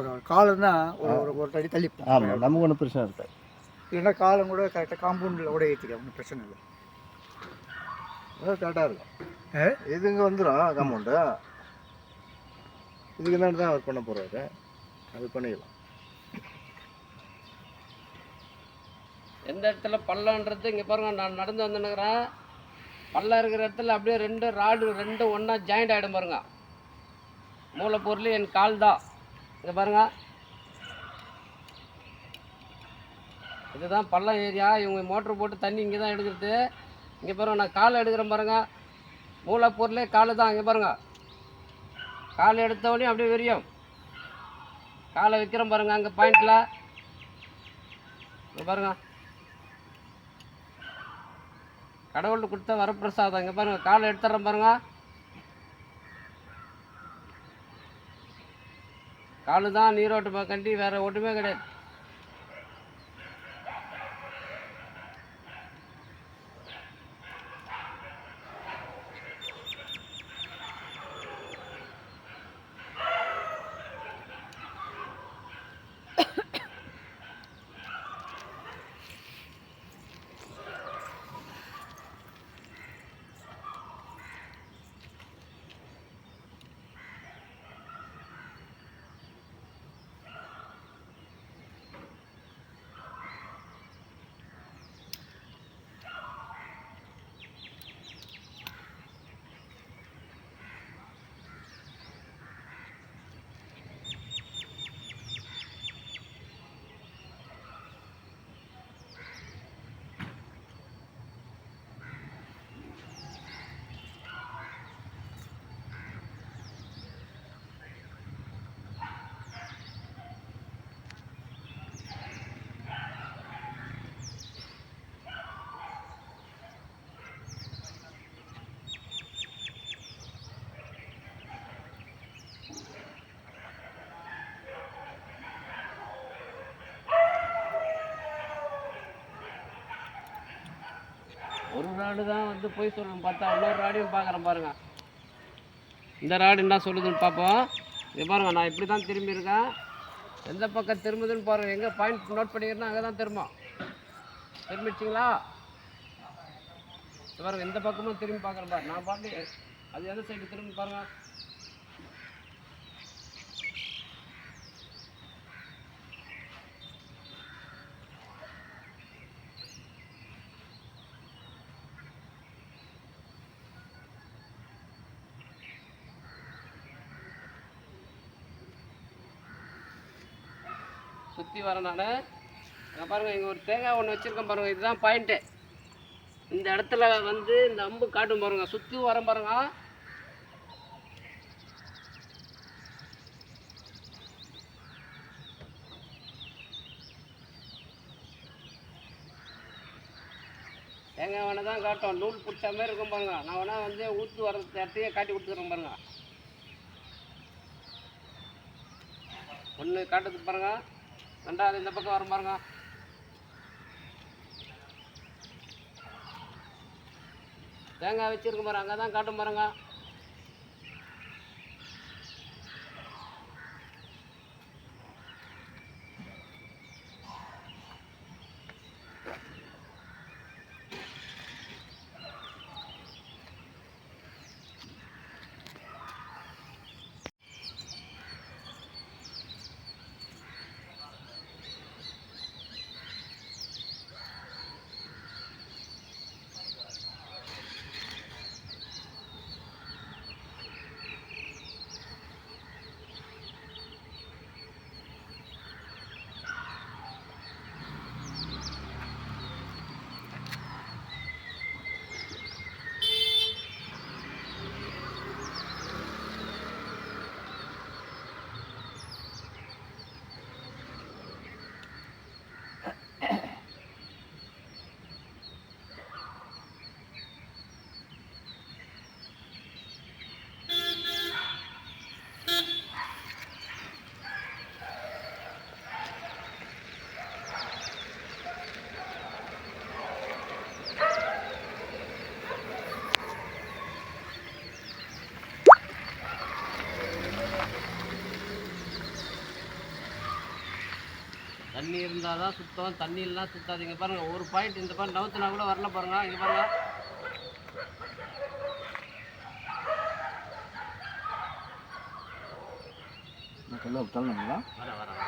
இப்போ காலம்னா ஒரு ஒரு அடி தள்ளி ஆமாம் நமக்கு ஒன்றும் பிரச்சனை இருக்காது. இல்லைன்னா காலம் கூட கரெக்டாக காம்பவுண்டில் கூட ஏற்றிக்க ஒன்றும் பிரச்சனை இல்லை. கரெக்டாக இருக்கும்? இது இங்கே வந்துடும் அமௌண்ட்டு இதுக்கு தான் தான் அவர் பண்ண போகிறாரு அது பண்ணிக்கலாம் எந்த இடத்துல பள்ளம்ன்றது இங்கே பாருங்க நான் நடந்து வந்துன்னுக்குறேன். பள்ளம் இருக்கிற இடத்துல அப்படியே ரெண்டு ராடு ரெண்டும் ஒன்றா ஜாயிண்ட் ஆகிடும் பாருங்க. மூலப்பொருள் என் கால் தான் இங்கே பாருங்கள் இதுதான் பள்ளம் ஏரியா. இவங்க மோட்ரு போட்டு தண்ணி இங்கே தான் எடுக்கிறது இங்கே பாருங்க நான் கால் எடுக்கிறேன் பாருங்கள் மூலப்பொருளே கால் தான் இங்கே பாருங்கள் கால் எடுத்தவொடனே அப்படியே விரியும். காலை வைக்கிறேன் பாருங்கள் அங்கே பாயிண்டில். இங்கே பாருங்க. கடவுள்கிட்ட கொடுத்த வரப்பிரசாதம் இங்கே பாருங்கள் காலை எடுத்துட்றேன் பாருங்கள் காலு தான் நீரோட்டு கண்டி வேறு ஒன்றுமே கிடையாது ஒரு ராடு தான் வந்து போய் சொல்லணும் பார்த்தா இன்னொரு ராடையும் பார்க்குறேன் பாருங்க. இந்த ராடு என்ன சொல்லுதுன்னு பார்ப்போம். இது பாருங்கள் நான் இப்படி தான் திரும்பி இருக்கேன் எந்த பக்கம் திரும்புதுன்னு பாருங்கள் எங்கே பாயிண்ட் நோட் பண்ணிக்கிறேன்னா அங்கே தான் திரும்பும் திரும்பிச்சிங்களா பாருங்கள் எந்த பக்கமும் திரும்பி பார்க்குறேன் பாரு நான் பாட்டு அது எந்த சைடு திரும்பி பாருங்கள் சுற்றி வரனால பாருங்கள் இங்கே ஒரு தேங்காய் ஒன்று வச்சுருக்கேன் பாருங்கள் இதுதான் பாயிண்ட்டு இந்த இடத்துல வந்து இந்த அம்பு காட்டும் பாருங்க சுற்றி வரேன் பாருங்க. தேங்காய் வேணா தான் காட்டும் நூல் பிடிச்ச மாதிரி இருக்கும் பாருங்க. நான் வேணா வந்து ஊற்று வர இடத்தையே காட்டி கொடுத்துக்கிறேன் பாருங்க. ஒன்று காட்டுறதுக்கு பாருங்கள் ரெண்டாவது இந்த பக்கம் வரும் பாருங்க. தேங்காய் வச்சுருக்க பாருங்க அங்கே தான் காட்டும் பாருங்க. தண்ணி இருந்தால் தான் சுத்தம் தண்ணி இல்லைனா சுத்தாது இங்கே பாருங்கள் ஒரு பாயிண்ட் இந்த பாயிண்ட் நவுத்துனா கூட வரல பாருங்க. இங்கே பாருங்க. கல்ல தள்ளணுங்களா வர வர வர.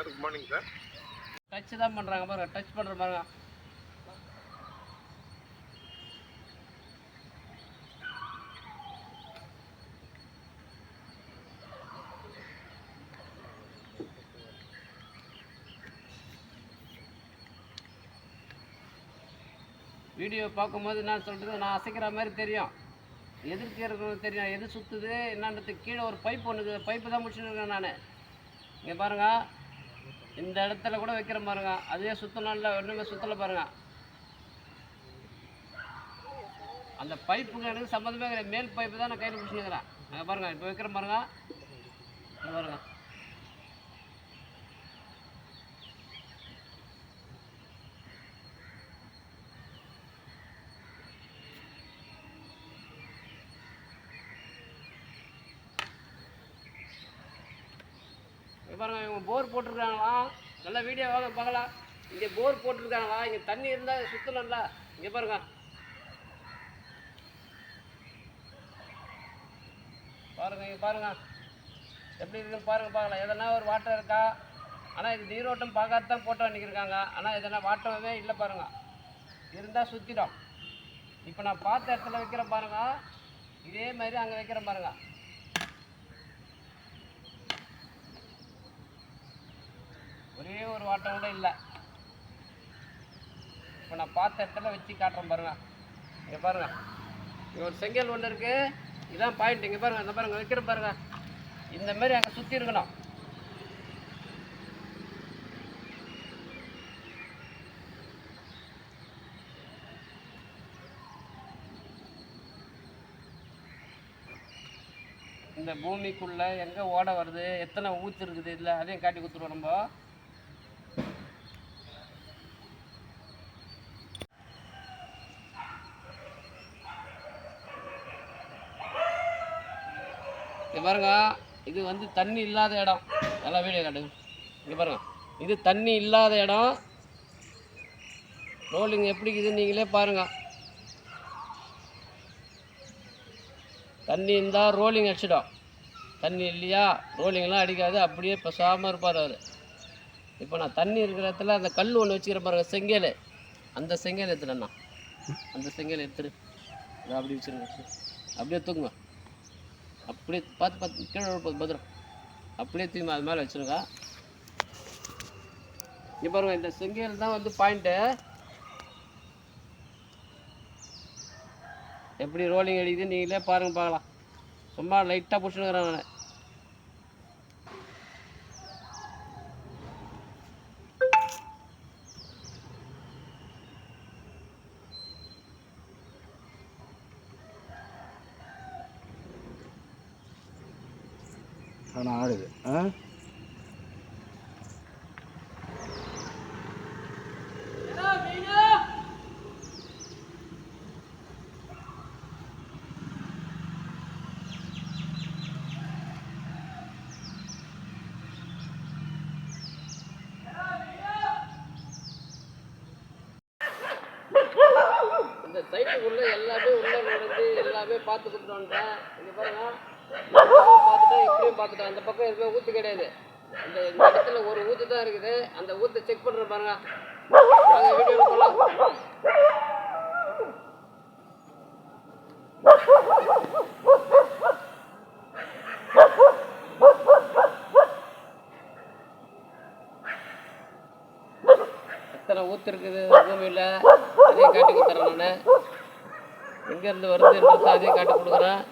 Sir good morning sir touch தான் பண்ணுறாங்க பாருங்க டச் பண்ணுற பாருங்க வீடியோ பார்க்கும்போது நான் சொல்கிறது நான் அசைக்கிற மாதிரி தெரியும். எதிர்க்கு இருக்கிறது தெரியும். எது சுற்றுது என்னன்றது கீழே ஒரு பைப் ஒன்று பைப்பு தான் முடிச்சுட்டு இருக்கேன் நான். இங்கே பாருங்க. இந்த இடத்துல கூட வைக்கிற பாருங்க. அதுவே சுத்தலாம் இல்லை ஒன்றுமே சுத்தலை பாருங்க. அந்த பைப்புக்கு எனக்கு சம்மந்தமே கிடையாது. மேல் பைப்பு தான் நான் கையில் பிடிச்சிருக்கிறேன் அங்கே பாருங்க இப்போ வைக்கிற பாருங்க. பாருங்க. பாருங்க இவங்க போர் போட்டிருக்காங்களா? நல்ல வீடியோ வாங்க பார்க்கலாம். இங்கே போர் போட்டிருக்காங்களா? இங்கே தண்ணி இருந்தால் சுத்தணும்ல இங்கே பாருங்க. பாருங்க இங்கே பாருங்க. எப்படி இருக்குன்னு பாருங்க பார்க்கலாம். எதனா ஒரு வாட்டம் இருக்கா? ஆனால் இது நீரோட்டம் பார்க்காத தான் போட்டோ ஆனால் எதனா வாட்டமே இல்லை பாருங்க. இருந்தால் சுற்றிடும் இப்போ நான் பார்த்த இடத்துல வைக்கிறேன் பாருங்க. இதே மாதிரி அங்கே வைக்கிறேன் பாருங்கள் ஒரே ஒரு வாட்டம் கூட இல்லை. இப்போ நான் பார்த்த இடத்துல வச்சு காட்டுறேன் பாருங்க. இங்கே பாருங்க. இங்கே ஒரு செங்கல் ஒன்று இருக்கு. இதான் பாயிண்ட் இங்கே பாருங்க இந்த பாருங்க வைக்கிற பாருங்க. இந்த மாதிரி அங்கே சுற்றி இருக்கணும். இந்த பூமிக்குள்ள எங்கே ஓட வருது? எத்தனை ஊத்து இருக்குது? இதில் அதையும் காட்டி கொடுத்துருவோம் நம்ம. இங்க பாருங்க. இது வந்து தண்ணி இல்லாத இடம். நல்லா வீடியோ காட்டுங்க இங்கே பாருங்கள் இது தண்ணி இல்லாத இடம். ரோலிங் எப்படி இருக்குது நீங்களே பாருங்கள் தண்ணி இருந்தால் ரோலிங் அடிச்சிடும். தண்ணி இல்லையா ரோலிங்லாம் அடிக்காது. அப்படியே பெசாமல் இருப்பார் அவர். இப்போ நான் தண்ணி இருக்கிற இடத்துல அந்த கல் ஒன்று வச்சுக்கிற பாருங்க. செங்கல். அந்த செங்கல் எடுத்துடண்ணா அந்த செங்கல் எடுத்துரு. இதை அப்படி வச்சுருங்க. அப்படியே தூக்குங்க அப்படியே பார்த்து பார்த்து கீழே விழுப்போது பத்திரம் அப்படியே தூக்கி அது மேலே வச்சுருங்க இப்போ பாருங்க இந்த செங்கல் தான் வந்து பாயிண்ட்டு எப்படி ரோலிங் அடிக்குது நீங்களே பாருங்க பார்க்கலாம். சும்மா லைட்டாக பிடிச்சிருக்கிறேன் நான். எல்லாமே பார்த்து கொடுத்துட்டு வந்துட்டேன் இங்கே பாருங்க. இப்படியும் பார்த்துட்டேன் இப்படியும் பார்த்துட்டேன் அந்த பக்கம் எதுவுமே ஊற்று கிடையாது. அந்த இந்த இடத்துல ஒரு ஊற்று தான் இருக்குது. அந்த ஊற்றை செக் பண்ணுற பாருங்க. வாங்க வீடியோவில் போகலாம் எத்தனை ஊத்து இருக்குது? பூமியில் அதையும் காட்டி கொடுத்துறேன் நான். எங்கேருந்து வருதுன்றது அதையும் காட்டி கொடுக்குறேன்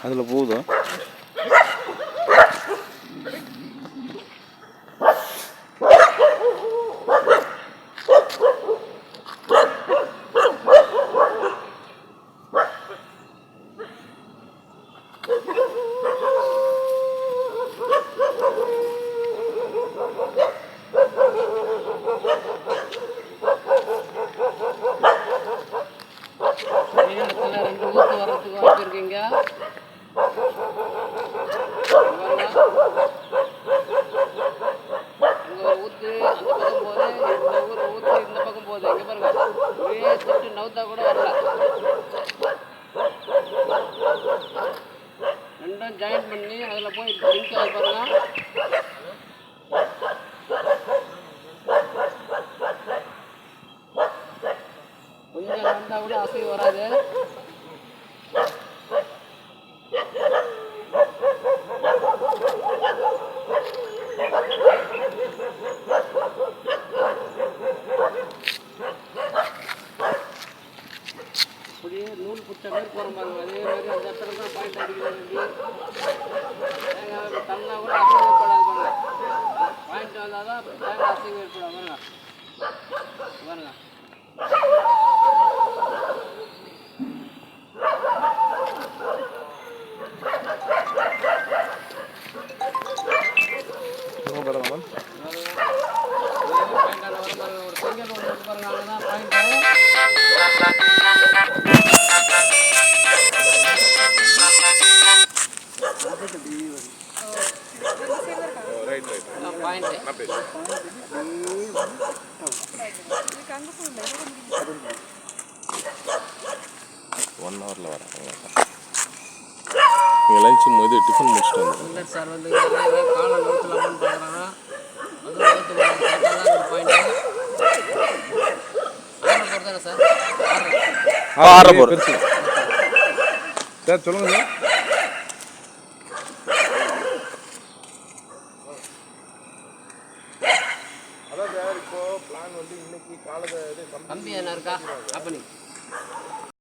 அதில் போதும் ஒரே இடத்துல ரெண்டு ஊத்து வர்றதுக்கு வாய்ப்பு இருக்குங்க இங்க ஒரு ஊத்து அந்த பக்கம் போகுது இந்த ஊர் ஊத்து இந்த பக்கம் போகுது இங்க பாருங்க ஒரே தொட்டு நவுத்தா கூட வரல ரெண்டும் பண்ணி அதில் போய் லிங்க் ஆகி பாருங்க. கொஞ்சம் வந்தால் கூட அசை வராது. அப்படியே நூல் புத்த மாதிரி போகிற பாருங்க அதே மாதிரி அந்த இடத்துல தான் பாயிண்ட் அடிக்கிறது தேங்காய் தள்ளா கூட அசைவு ஏற்படாது பாருங்க பாயிண்ட் வந்தால் தான் தேங்காய் அசைவு ஏற்படாது பாருங்க. பாருங்க. ஒரு இல்லை சார் வந்து காலை நிறுத்தலாமான்னு பார்க்குறாங்க அது நிறுத்த கரெக்டாக பாயிண்ட் ஆர்டர் போடுறதாங்க சார்? ஆற. போகிறேன் சார் சொல்லுங்கள் சார்.